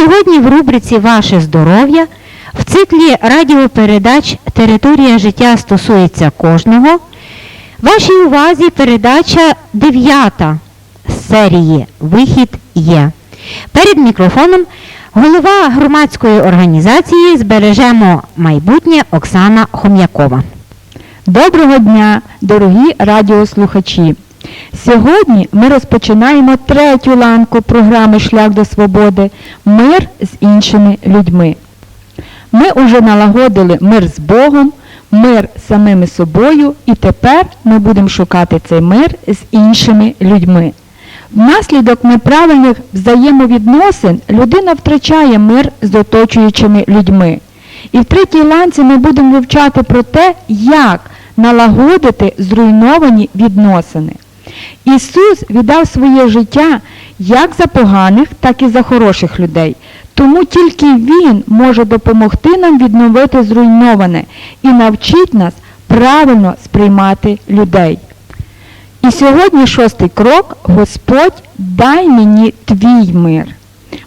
Сьогодні в рубриці Ваше здоров'я в циклі радіопередач Територія життя стосується кожного. Вашій увазі передача дев'ята з серії Вихід є. Перед мікрофоном голова громадської організації Збережемо майбутнє Оксана Хом'якова. Доброго дня, дорогі радіослухачі! Сьогодні ми розпочинаємо третю ланку програми Шлях до свободи Мир з іншими людьми. Ми уже налагодили мир з Богом, мир з самими собою, і тепер ми будемо шукати цей мир з іншими людьми. Внаслідок неправильних взаємовідносин людина втрачає мир з оточуючими людьми. І в третій ланці ми будемо вивчати про те, як налагодити зруйновані відносини. Ісус віддав своє життя як за поганих, так і за хороших людей. Тому тільки Він може допомогти нам відновити зруйноване і навчить нас правильно сприймати людей. І сьогодні шостий крок Господь дай мені твій мир.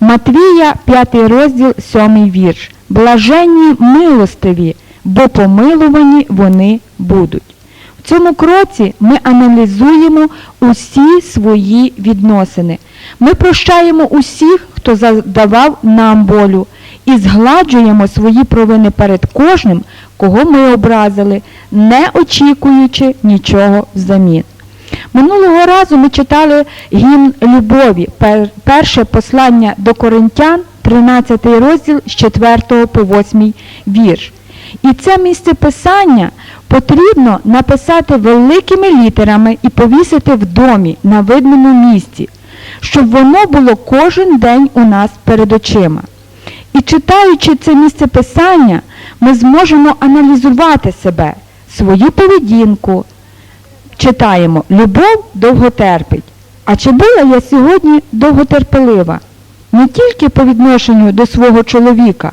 Матвія, 5 розділ, 7 вірш. Блаженні милостиві, бо помилувані вони будуть. Цьому кроці ми аналізуємо усі свої відносини. Ми прощаємо усіх, хто завдавав нам болю, і згладжуємо свої провини перед кожним, кого ми образили, не очікуючи нічого взамін. Минулого разу ми читали гімн любові, перше послання до коринтян, 13 розділ з 4 по 8 вірш. І це місце писання потрібно написати великими літерами і повісити в домі на видному місці, щоб воно було кожен день у нас перед очима. І читаючи це місце писання, ми зможемо аналізувати себе, свою поведінку, читаємо Любов довго терпить. А чи була я сьогодні довготерпелива? Не тільки по відношенню до свого чоловіка.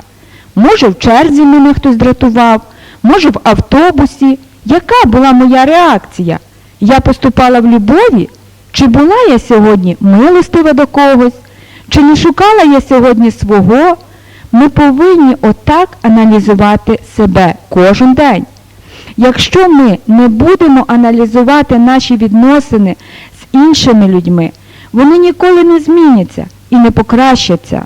Може, в черзі мене хтось дратував, може, в автобусі. Яка була моя реакція? Я поступала в любові? Чи була я сьогодні милостива до когось? Чи не шукала я сьогодні свого? Ми повинні отак аналізувати себе кожен день. Якщо ми не будемо аналізувати наші відносини з іншими людьми, вони ніколи не зміняться і не покращаться.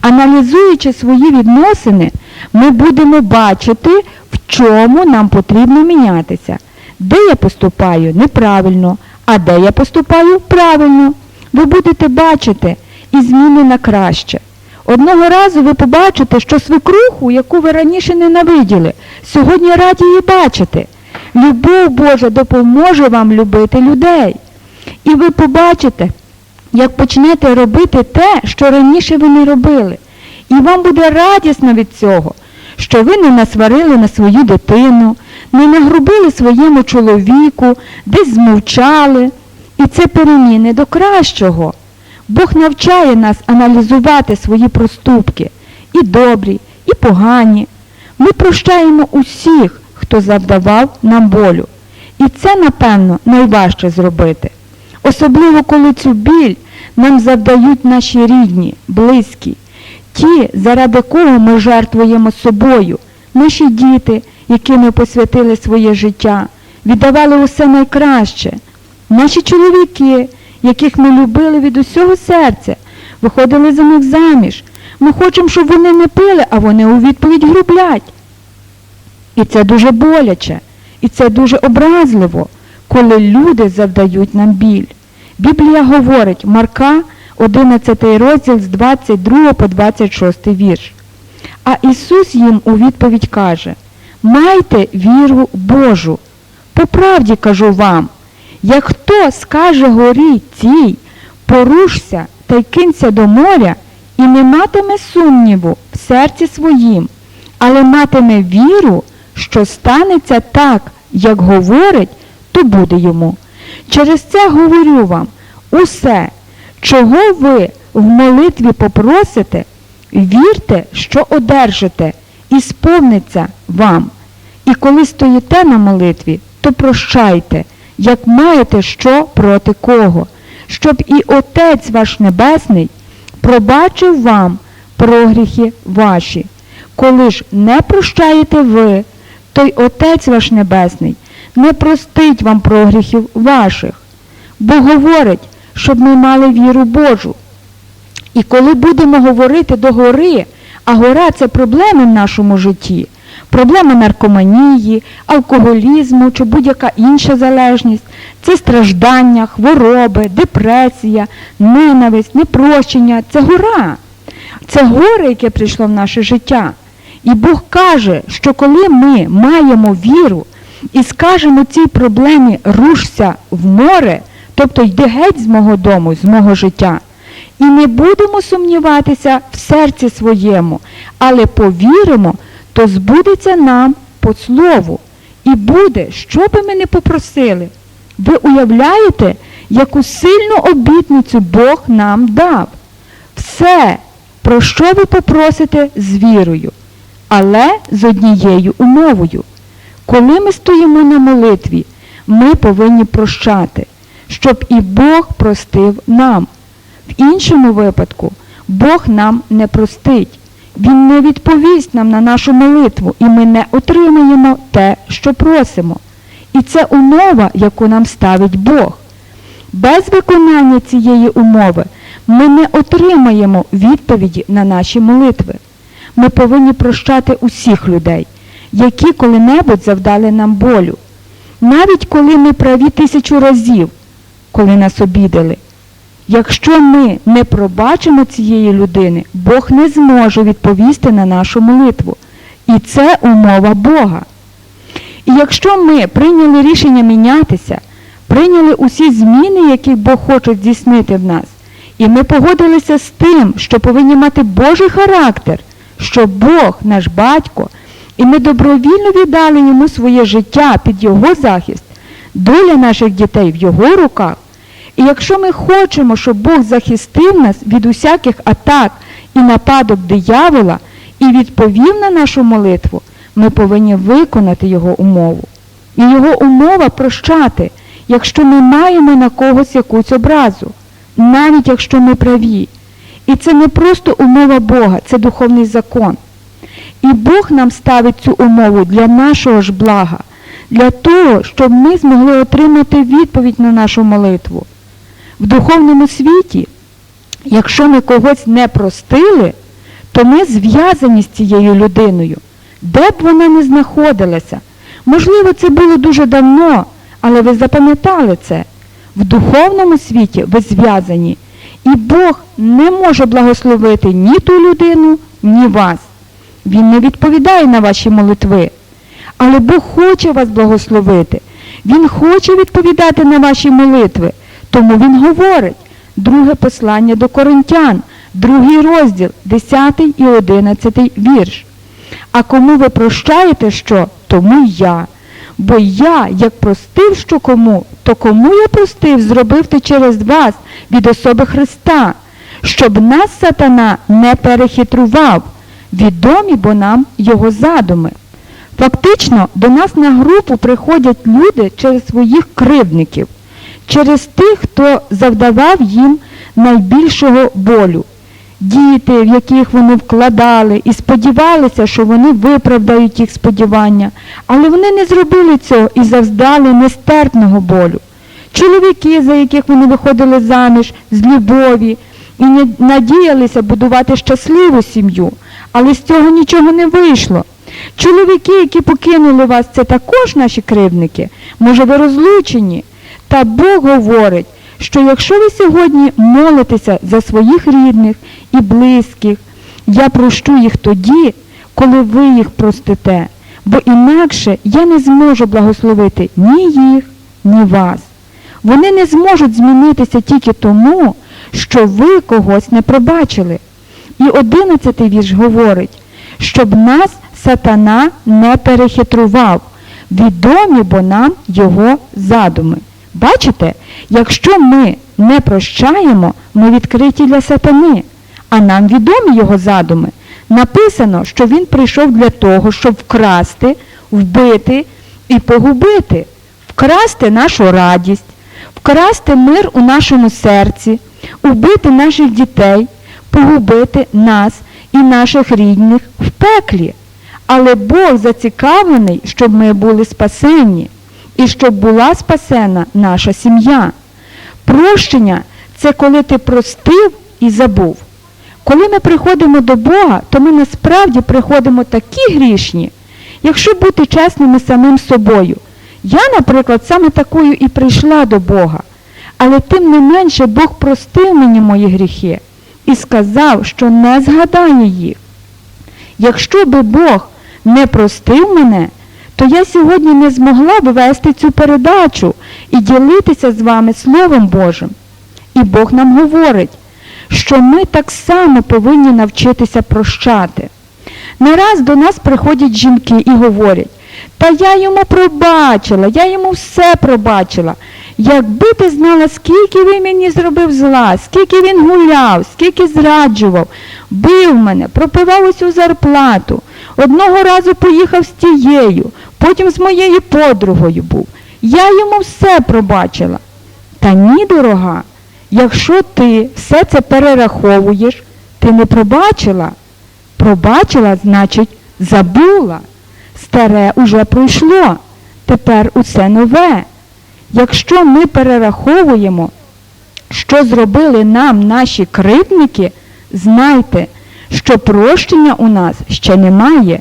Аналізуючи свої відносини, ми будемо бачити, в чому нам потрібно мінятися, де я поступаю неправильно, а де я поступаю правильно. Ви будете бачити і зміни на краще. Одного разу ви побачите, що свекруху, яку ви раніше ненавиділи, сьогодні раді її бачити. Любов Божа допоможе вам любити людей. І ви побачите, як почнете робити те, що раніше ви не робили. І вам буде радісно від цього, що ви не насварили на свою дитину, не нагрубили своєму чоловіку, десь змовчали. І це переміни до кращого. Бог навчає нас аналізувати свої проступки, і добрі, і погані. Ми прощаємо усіх, хто завдавав нам болю. І це, напевно, найважче зробити. Особливо, коли цю біль нам завдають наші рідні, близькі, ті, заради кого ми жертвуємо собою, наші діти, яким ми посвятили своє життя, віддавали усе найкраще, наші чоловіки, яких ми любили від усього серця, виходили за них заміж. Ми хочемо, щоб вони не пили, а вони у відповідь грублять. І це дуже боляче, і це дуже образливо, коли люди завдають нам біль. Біблія говорить, Марка, 11 розділ з 22 по 26 вірш. А Ісус їм у відповідь каже, майте віру Божу. По правді кажу вам, як хто скаже горі цій, порушся та й кинься до моря, і не матиме сумніву в серці своїм, але матиме віру, що станеться так, як говорить, то буде йому. Через це говорю вам, усе, чого ви в молитві попросите, вірте, що одержите, і сповниться вам. І коли стоїте на молитві, то прощайте, як маєте що проти кого, щоб і Отець ваш Небесний пробачив вам прогріхи ваші. Коли ж не прощаєте ви, то й Отець ваш Небесний не простить вам прогріхів ваших, бо говорить, щоб ми мали віру Божу. І коли будемо говорити до гори, а гора це проблеми в нашому житті, проблема наркоманії, алкоголізму чи будь-яка інша залежність, це страждання, хвороби, депресія, ненависть, непрощення, це гора. Це горе, яке прийшло в наше життя. І Бог каже, що коли ми маємо віру і скажемо цій проблемі рушся в море, тобто йди геть з мого дому, з мого життя, і не будемо сумніватися в серці своєму, але повіримо, то збудеться нам по слову. І буде, що би ми не попросили. Ви уявляєте, яку сильну обітницю Бог нам дав? Все, про що ви попросите з вірою, але з однією умовою. Коли ми стоїмо на молитві, ми повинні прощати, щоб і Бог простив нам. В іншому випадку Бог нам не простить. Він не відповість нам на нашу молитву, і ми не отримаємо те, що просимо. І це умова, яку нам ставить Бог. Без виконання цієї умови ми не отримаємо відповіді на наші молитви. Ми повинні прощати усіх людей, які коли-небудь завдали нам болю. Навіть коли ми праві тисячу разів, коли нас обідали. Якщо ми не пробачимо цієї людини, Бог не зможе відповісти на нашу молитву. І це умова Бога. І якщо ми прийняли рішення мінятися, прийняли усі зміни, які Бог хоче здійснити в нас, і ми погодилися з тим, що повинні мати Божий характер, що Бог наш батько, і ми добровільно віддали йому своє життя під його захист, доля наших дітей в його руках. І якщо ми хочемо, щоб Бог захистив нас від усяких атак і нападок диявола і відповів на нашу молитву, ми повинні виконати його умову. І його умова прощати, якщо ми маємо на когось якусь образу, навіть якщо ми праві. І це не просто умова Бога, це духовний закон. І Бог нам ставить цю умову для нашого ж блага, для того, щоб ми змогли отримати відповідь на нашу молитву. В духовному світі, якщо ми когось не простили, то ми зв'язані з цією людиною, де б вона не знаходилася. Можливо, це було дуже давно, але ви запам'ятали це. В духовному світі ви зв'язані, і Бог не може благословити ні ту людину, ні вас. Він не відповідає на ваші молитви. Але Бог хоче вас благословити. Він хоче відповідати на ваші молитви. Тому він говорить, друге послання до Коринтян, другий розділ, 10 і 11 вірш. А кому ви прощаєте що, тому я. Бо я, як простив що кому, то кому я простив, зробив те через вас від особи Христа, щоб нас сатана не перехитрував, відомі бо нам його задуми. Фактично, до нас на групу приходять люди через своїх кривдників, через тих, хто завдавав їм найбільшого болю. Діти, в яких вони вкладали і сподівалися, що вони виправдають їх сподівання, але вони не зробили цього і завдали нестерпного болю. Чоловіки, за яких вони виходили заміж з любові і надіялися будувати щасливу сім'ю, але з цього нічого не вийшло. Чоловіки, які покинули вас, це також наші кривдники. Може, ви розлучені? Та Бог говорить, що якщо ви сьогодні молитеся за своїх рідних і близьких, я прощу їх тоді, коли ви їх простите, бо інакше я не зможу благословити ні їх, ні вас. Вони не зможуть змінитися тільки тому, що ви когось не пробачили. І одинадцятий вірш говорить, щоб нас сатана не перехитрував, відомі бо нам його задуми. Бачите, якщо ми не прощаємо, ми відкриті для сатани, а нам відомі його задуми. Написано, що він прийшов для того, щоб вкрасти, вбити і погубити, вкрасти нашу радість, вкрасти мир у нашому серці, убити наших дітей, погубити нас і наших рідних в пеклі. Але Бог зацікавлений, щоб ми були спасені і щоб була спасена наша сім'я. Прощення це коли ти простив і забув. Коли ми приходимо до Бога, то ми насправді приходимо такі грішні, якщо бути чесними самим собою. Я, наприклад, саме такою і прийшла до Бога. Але тим не менше Бог простив мені мої гріхи і сказав, що не згадає їх. Якщо би Бог не простив мене, то я сьогодні не змогла б вести цю передачу і ділитися з вами Словом Божим. І Бог нам говорить, що ми так само повинні навчитися прощати. Не раз до нас приходять жінки і говорять, та я йому пробачила, я йому все пробачила. Якби ти знала, скільки він мені зробив зла, скільки він гуляв, скільки зраджував, бив мене, пропивав усю зарплату. Одного разу поїхав з тією, потім з моєю подругою був. Я йому все пробачила. Та ні, дорога, якщо ти все це перераховуєш, ти не пробачила. Пробачила, значить, забула. Старе уже пройшло, тепер усе нове. Якщо ми перераховуємо, що зробили нам наші кривдники, знайте, що прощення у нас ще немає.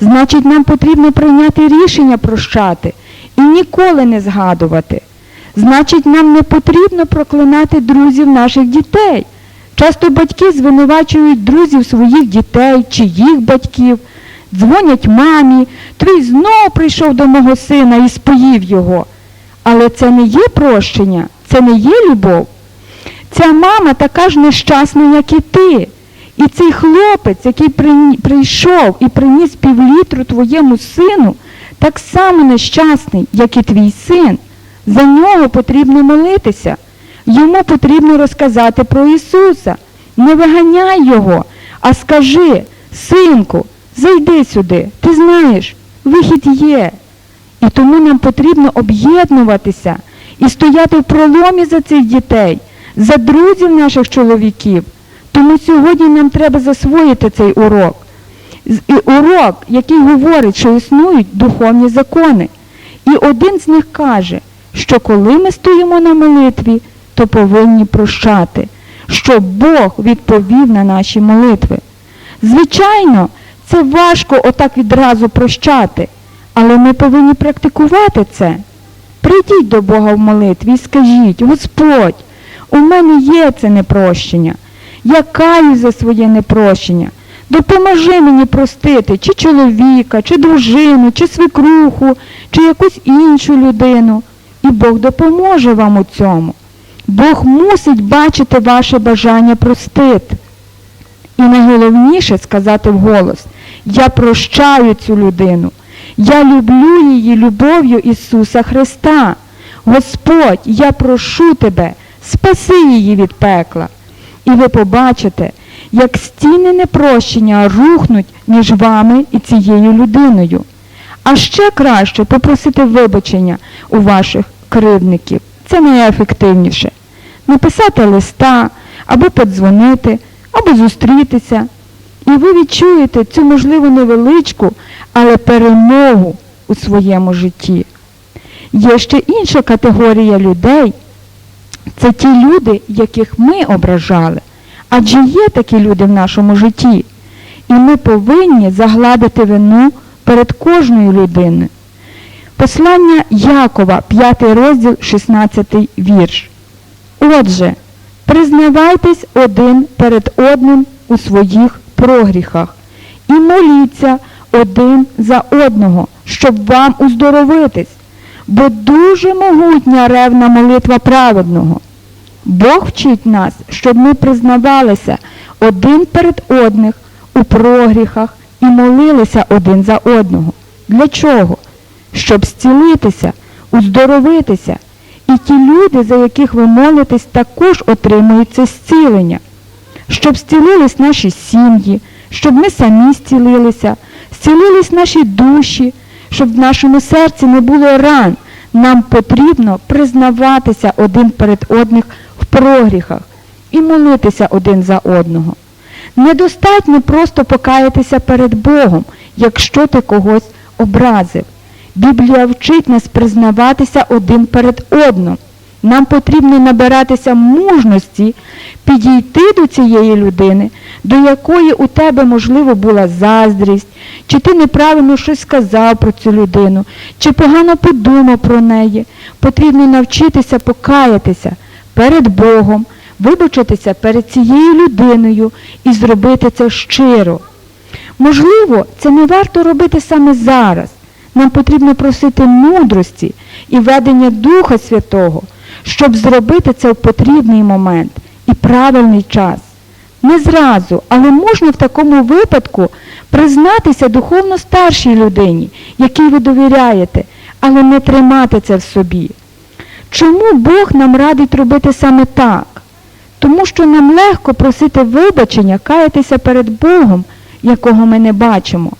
Значить, нам потрібно прийняти рішення прощати і ніколи не згадувати. Значить, нам не потрібно проклинати друзів наших дітей. Часто батьки звинувачують друзів своїх дітей чи їх батьків, дзвонять мамі, твій знов прийшов до мого сина і споїв його. Але це не є прощення, це не є любов. Ця мама така ж нещасна, як і ти. І цей хлопець, який прийшов і приніс півлітру твоєму сину, так само нещасний, як і твій син. За нього потрібно молитися. Йому потрібно розказати про Ісуса. Не виганяй його, а скажи, синку, зайди сюди, ти знаєш, вихід є. І тому нам потрібно об'єднуватися і стояти в проломі за цих дітей, за друзів наших чоловіків. Тому сьогодні нам треба засвоїти цей урок. І урок, який говорить, що існують духовні закони. І один з них каже, що коли ми стоїмо на молитві, то повинні прощати, щоб Бог відповів на наші молитви. Звичайно, це важко отак відразу прощати, але ми повинні практикувати це. Прийдіть до Бога в молитві і скажіть, Господь, у мене є це непрощення. Я каю за своє непрощення. Допоможи мені простити чи чоловіка, чи дружину, чи свекруху, чи якусь іншу людину. І Бог допоможе вам у цьому. Бог мусить бачити ваше бажання простити. І найголовніше сказати вголос, я прощаю цю людину. Я люблю її любов'ю Ісуса Христа. Господь, я прошу тебе, спаси її від пекла. І ви побачите, як стіни непрощення рухнуть між вами і цією людиною. А ще краще попросити вибачення у ваших кривдників. Це найефективніше. Написати листа, або подзвонити, або зустрітися. І ви відчуєте цю, можливо, невеличку, але перемогу у своєму житті. Є ще інша категорія людей. Це ті люди, яких ми ображали. Адже є такі люди в нашому житті. І ми повинні загладити вину перед кожною людиною. Послання Якова, 5 розділ, 16 вірш. Отже, признавайтесь один перед одним у своїх прогріхах і моліться один за одного, щоб вам уздоровитись, бо дуже могутня ревна молитва праведного. Бог вчить нас, щоб ми признавалися один перед одних у прогріхах і молилися один за одного. Для чого? Щоб зцілитися, уздоровитися. І ті люди, за яких ви молитесь, також отримують це зцілення. Щоб зцілились наші сім'ї, щоб ми самі зцілилися, зцілились наші душі, щоб в нашому серці не було ран. Нам потрібно признаватися один перед одним в прогріхах і молитися один за одного. Недостатньо просто покаятися перед Богом, якщо ти когось образив. Біблія вчить нас признаватися один перед одним. Нам потрібно набиратися мужності підійти до цієї людини, до якої у тебе, можливо, була заздрість, чи ти неправильно щось сказав про цю людину, чи погано подумав про неї. Потрібно навчитися покаятися перед Богом, вибачитися перед цією людиною і зробити це щиро. Можливо, це не варто робити саме зараз. Нам потрібно просити мудрості і ведення Духа Святого, щоб зробити це в потрібний момент і правильний час. Не зразу, але можна в такому випадку признатися духовно старшій людині, якій ви довіряєте, але не тримати це в собі. Чому Бог нам радить робити саме так? Тому що нам легко просити вибачення, каятися перед Богом, якого ми не бачимо.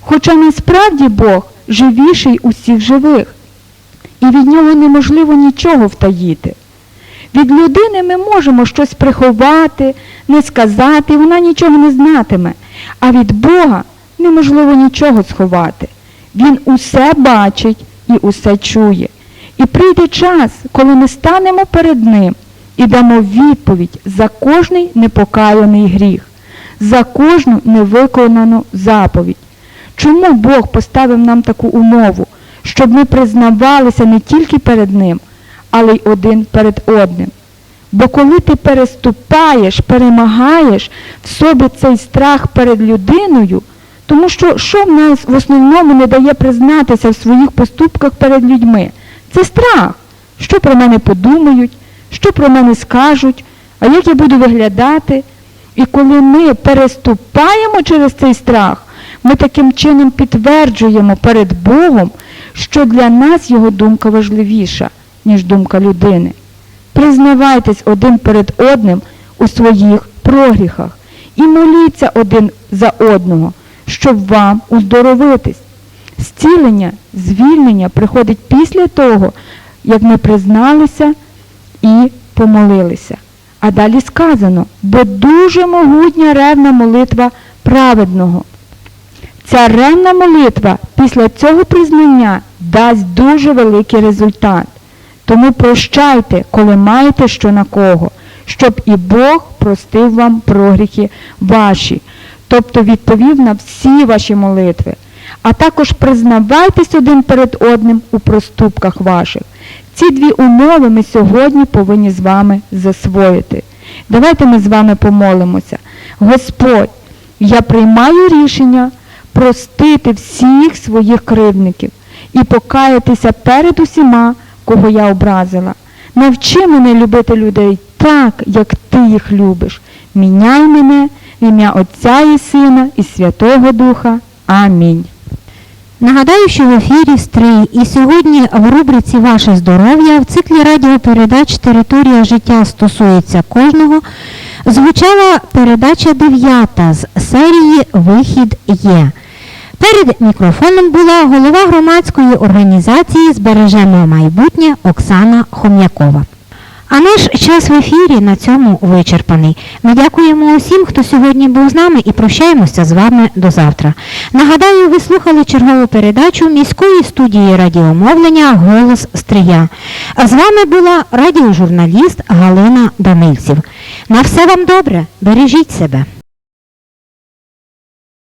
Хоча насправді Бог живіший усіх живих, і від нього неможливо нічого втаїти. Від людини ми можемо щось приховати, не сказати, вона нічого не знатиме, а від Бога неможливо нічого сховати. Він усе бачить і усе чує. І прийде час, коли ми станемо перед Ним і дамо відповідь за кожний непокаяний гріх, за кожну невиконану заповідь. Чому Бог поставив нам таку умову, щоб ми признавалися не тільки перед Ним, але й один перед одним? Бо коли ти переступаєш, перемагаєш в собі цей страх перед людиною, тому що що в нас в основному не дає признатися в своїх поступках перед людьми? Це страх. Що про мене подумають, що про мене скажуть, а як я буду виглядати? І коли ми переступаємо через цей страх, ми таким чином підтверджуємо перед Богом, що для нас його думка важливіша, ніж думка людини. Признавайтесь один перед одним у своїх прогріхах і моліться один за одного, щоб вам уздоровитись. Зцілення, звільнення приходить після того, як ми призналися і помолилися. А далі сказано, бо дуже могутня ревна молитва праведного. Ця ревна молитва після цього признання дасть дуже великий результат. Тому прощайте, коли маєте що на кого, щоб і Бог простив вам прогріхи ваші, тобто відповів на всі ваші молитви. А також признавайтесь один перед одним у проступках ваших. Ці дві умови ми сьогодні повинні з вами засвоїти. Давайте ми з вами помолимося. Господь, я приймаю рішення простити всіх своїх кривдників і покаятися перед усіма, кого я образила. Навчи мене любити людей так, як ти їх любиш. Міняй мене в ім'я Отця і Сина і Святого Духа. Амінь. Нагадаю, що в ефірі Стрий і сьогодні в рубриці Ваше здоров'я в циклі радіопередач Територія життя стосується кожного звучала передача 9 з серії Вихід є. Перед мікрофоном була голова громадської організації Збережемо майбутнє Оксана Хом'якова. А наш час в ефірі на цьому вичерпаний. Ми дякуємо усім, хто сьогодні був з нами і прощаємося з вами до завтра. Нагадаю, ви слухали чергову передачу міської студії радіомовлення Голос Стрия. А з вами була радіожурналіст Галина Данильців. На все вам добре, бережіть себе.